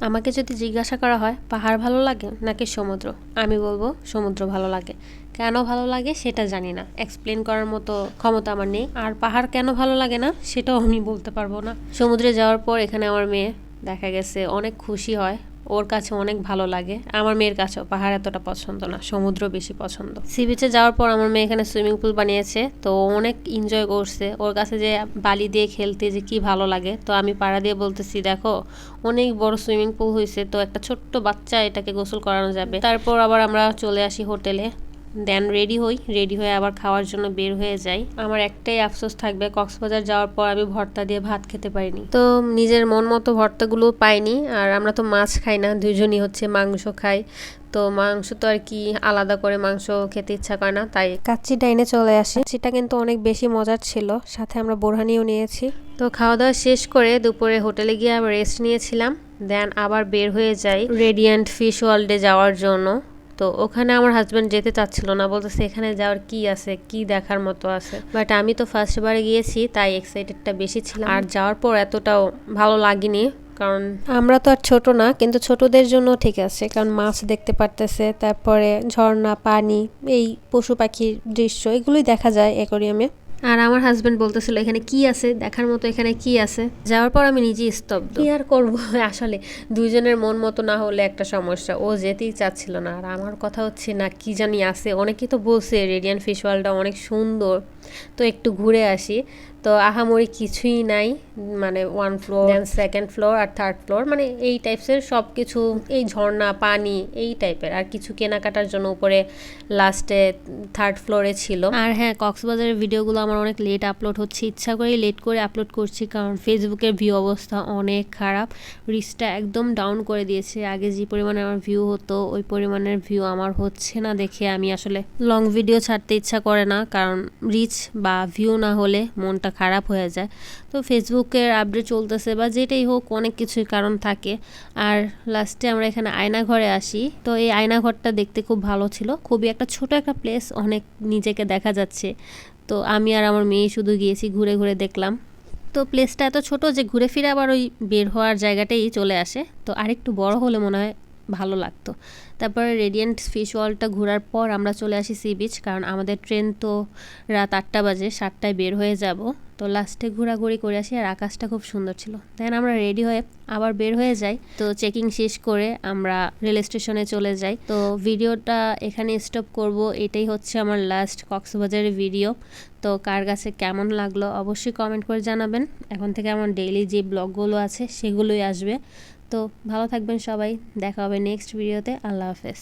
আমাকে যদি জিজ্ঞাসা করা হয়, পাহাড় ভালো লাগে নাকি সমুদ্র? আমি বলব, সমুদ্র ভালো লাগে। কেন ভালো লাগে সেটা জানি না। এক্সপ্লেন করার মতো ক্ষমতা আমার নেই। আর পাহাড় কেন ভালো লাগে না সেটাও আমি বলতে পারব না। সমুদ্রে যাওয়ার পর এখানে আমার মেয়ে দেখা গেছে, অনেক খুশি হয়। ওর কাছে অনেক ভালো লাগে। আমার মেয়ের কাছেও পাহাড় এতটা পছন্দ না, সমুদ্র বেশি পছন্দ। সি বিচে যাওয়ার পর আমার মেয়ে এখানে সুইমিং পুল বানিয়েছে, তো অনেক এনজয় করছে। ওর কাছে যে বালি দিয়ে খেলতে যে কি ভালো লাগে, তো আমি পাড়া দিয়ে বলতেছি, দেখো, অনেক বড় সুইমিং পুল হয়েছে তো একটা ছোট্ট বাচ্চা এটাকে গোসল করানো যাবে। তারপর আবার আমরা চলে আসি হোটেলে। দেন রেডি হই, রেডি হয়ে আবার খাওয়ার জন্য বের হয়ে যাই। আমার একটাই আফসোস থাকবে, কক্সবাজার যাওয়ার পর আমি ভর্তা দিয়ে ভাত খেতে পারিনি। তো নিজের মন মতো ভর্তাগুলো পাইনি, আর আমরা তো মাছ খাই না দুজনই হচ্ছে মাংস খাই। তো মাংস তো আর কি আলাদা করে মাংস খেতে ইচ্ছা করে না, তাই কাচ্চি ডাইনে চলে আসি। সেটা কিন্তু অনেক বেশি মজার ছিল, সাথে আমরা বোরহানিও নিয়েছি। তো খাওয়া দাওয়া শেষ করে দুপুরে হোটেলে গিয়ে আবার রেস্ট নিয়েছিলাম, দেন আবার বের হয়ে যাই রেডিয়েন্ট ফিশ ওয়ার্ল্ডে যাওয়ার জন্য। তো ওখানে আমার হাজব্যান্ড যেতে চাচ্ছিল না বলতেছে এখানে যাওয়ার কি আছে কি দেখার মতো আছে। বাট আমি তো ফার্স্টবারে গিয়েছি তাই এক্সাইটেডটা বেশি ছিলাম। আর যাওয়ার পর এতটাও ভালো লাগেনি কারণ আমরা তো আর ছোট না কিন্তু ছোটদের জন্য ঠিক আছে কারণ মাছ দেখতে পারতেছে তারপরে ঝর্ণা পানি এই পশু পাখির দৃশ্য এগুলোই দেখা যায় অ্যাকোরিয়ামে আর আমার হাজব্যান্ড বলতেছিল, এখানে কি আছে? দেখার মতো এখানে কি আছে? যাওয়ার পর আমি নিজে স্তব্ধ। কি আর করব? আসলে দুইজনের মন মতো না হলে একটা সমস্যা। ও যেতেই চাচ্ছিল না। আর আমার কথা হচ্ছে না, কি জানি আছে? অনেকেই তো বলছে, রেডিয়ান ফিশ ওয়ালটা অনেক সুন্দর। তো একটু ঘুরে আসি। তো আহামরি কিছুই নাই মানে one floor then second floor আর থার্ড ফ্লোর মানে এই টাইপসের সব কিছু এই ঝর্ণা, পানি, এই টাইপের আর কিছু কেনাকাটার জন্য উপরে লাস্টে থার্ড ফ্লোরে ছিল। আর হ্যাঁ কক্সবাজারের ভিডিওগুলো আমার অনেক লেট আপলোড হচ্ছে। ইচ্ছা করেই লেট করে আপলোড করছি, কারণ ফেসবুকের ভিউ অবস্থা অনেক খারাপ। রিচটা একদম ডাউন করে দিয়েছে। আগে যে পরিমাণে আমার ভিউ হতো, ওই পরিমাণের ভিউ আমার হচ্ছে না দেখে আমি আসলে লং ভিডিও ছাড়তে ইচ্ছা করে না। কারণ রিচ বা ভিউ না হলে মনটা খারাপ হয়ে যায়। তো ফেসবুকের আপডেট চলতেছে বা যেটাই হোক অনেক কিছুই কারণ থাকে। আর লাস্টে আমরা এখানে আয়না ঘরে আসি। তো এই আয়না ঘরটা দেখতে খুব ভালো ছিল। খুবই একটা ছোট একটা প্লেস অনেক নিজেকে দেখা যাচ্ছে। তো আমি আর আমার মেয়ে শুধু গিয়েছি, ঘুরে ঘুরে দেখলাম। তো প্লেসটা এত ছোট যে ঘুরে ফিরে আবার ওই বের হওয়ার জায়গাটাই চলে আসে। তো আরেকটু বড় হলে মনে হয় ভালো লাগতো। তারপরে রেডিয়েন্ট ফিশ ওয়ালটা ঘোরার পর আমরা চলে আসি সি বিচ কারণ আমাদের ট্রেন তো রাত আটটা বাজে, সাতটায় বের হয়ে যাব। তো লাস্টে ঘোরাঘুরি করে আসি আর আকাশটা খুব সুন্দর ছিল। দেন আমরা রেডি হয়ে আবার বের হয়ে যাই। তো চেকিং শেষ করে আমরা রেল স্টেশনে চলে যাই। তো ভিডিওটা এখানে স্টপ করব, এটাই হচ্ছে আমার লাস্ট কক্সবাজারের ভিডিও তো কার কাছে কেমন লাগল অবশ্যই কমেন্ট করে জানাবেন। এখন থেকে আমার ডেইলি যে ব্লগগুলো আছে, সেগুলোই আসবে। তো ভালো থাকবেন সবাই দেখা হবে নেক্সট ভিডিওতে আল্লাহ হাফেজ।